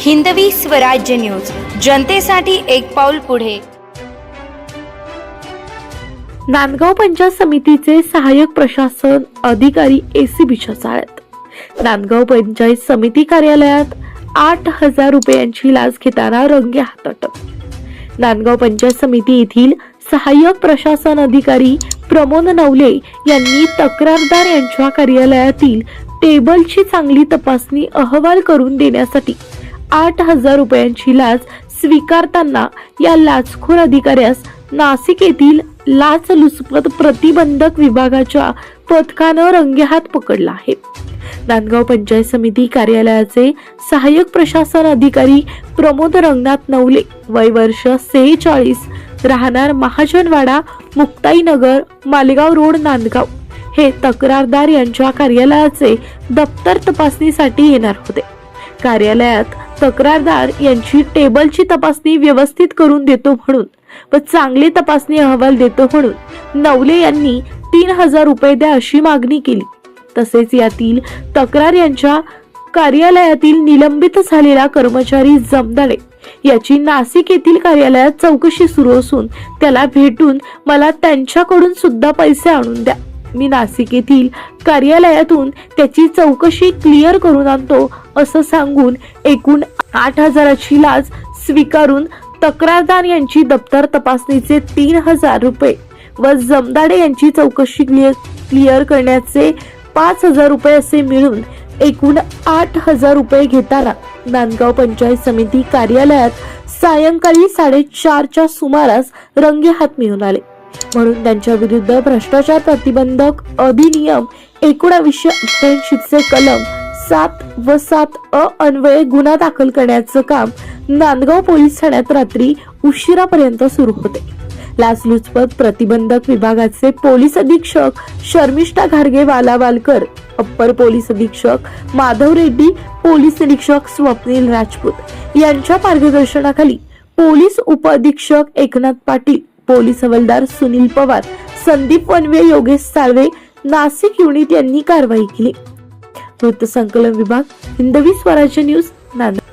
Hindavi Swarajya news. जनतेसाठी एक पाऊल पुढे. नांदगाव पंचायत समितीचे सहाय्यक प्रशासन अधिकारी एसीबीच्या चाळ्यात नांदगाव पंचायत समिती कार्यालयात आठ हजार रुपयांची लाच घेताना रंगे हात अटक नांदगाव पंचायत समिती येथील सहाय्यक प्रशासन अधिकारी प्रमोद नवले यांनी तक्रारदार यांच्या कार्यालयातील टेबलची चांगली तपासणी अहवाल करून देण्यासाठी आठ हजार रुपयांची लाच स्वीकारताना या लाचखोर अधिकाऱ्यास नाशिक येथील लाचलुचपत प्रतिबंधक विभागाच्या पथकानं रंगेहात पकडला आहे. नांदगाव पंचायत समिती कार्यालयाचे सहाय्यक प्रशासन अधिकारी प्रमोद रंगनाथ नवले वय वर्ष सेहेचाळीस राहणार महाजनवाडा मुक्ताईनगर मालेगाव रोड नांदगाव. हे तक्रारदार यांच्या कार्यालयाचे दप्तर तपासणीसाठी येणार होते. कार्यालयात तक्रारदार यांची टेबलची तपासणी व्यवस्थित करून देतो म्हणून व चांगली तपासणी अहवाल देतो म्हणून नवले यांनी तीन हजार रुपये द्या अशी मागणी केली. तसेच यातील तक्रार यांच्या कार्यालयातील निलंबित झालेला कर्मचारी जमदाडे याची नाशिक येथील कार्यालयात चौकशी सुरू असून त्याला भेटून मला त्यांच्याकडून सुद्धा पैसे आणून द्या. मी नाशिक येथील कार्यालयातून त्याची चौकशी क्लिअर करून आणतो असं सांगून एकूण आठ हजाराची लाच स्वीकारून तक्रारदार यांची दप्तर तपासणीचे तीन हजार रुपये व जमदाडे यांची चौकशी क्लिअर क्लिअर करण्याचे पाच हजार रुपये असे मिळून एकूण आठ हजार रुपये घेताना नांदगाव पंचायत समिती कार्यालयात सायंकाळी साडेचारच्या सुमारास रंगे हात मिळून आले. म्हणून त्यांच्या विरुद्ध भ्रष्टाचार प्रतिबंधक अधिनियम एकोणावीसशे अठ्ठ्याऐंशीचे कलम सात व सात अ अन्वये गुन्हा दाखल करण्याचं काम नांदगाव पोलीस ठाण्यात रात्री उशिरापर्यंत सुरू होते. लाचलुचपत प्रतिबंधक विभागाचे पोलीस अधीक्षक शर्मिष्ठा घारगे वालावालकर अप्पर पोलीस अधीक्षक माधव रेड्डी पोलीस निरीक्षक स्वप्नील राजपूत यांच्या मार्गदर्शनाखाली पोलीस उपअधीक्षक एकनाथ पाटील पोलीस हवालदार सुनील पवार संदीप वनवे योगेश साळवे नाशिक युनिट यांनी कारवाई केली. वृत्तसंकलन विभाग हिंदवी स्वराज्य न्यूज नांदेड.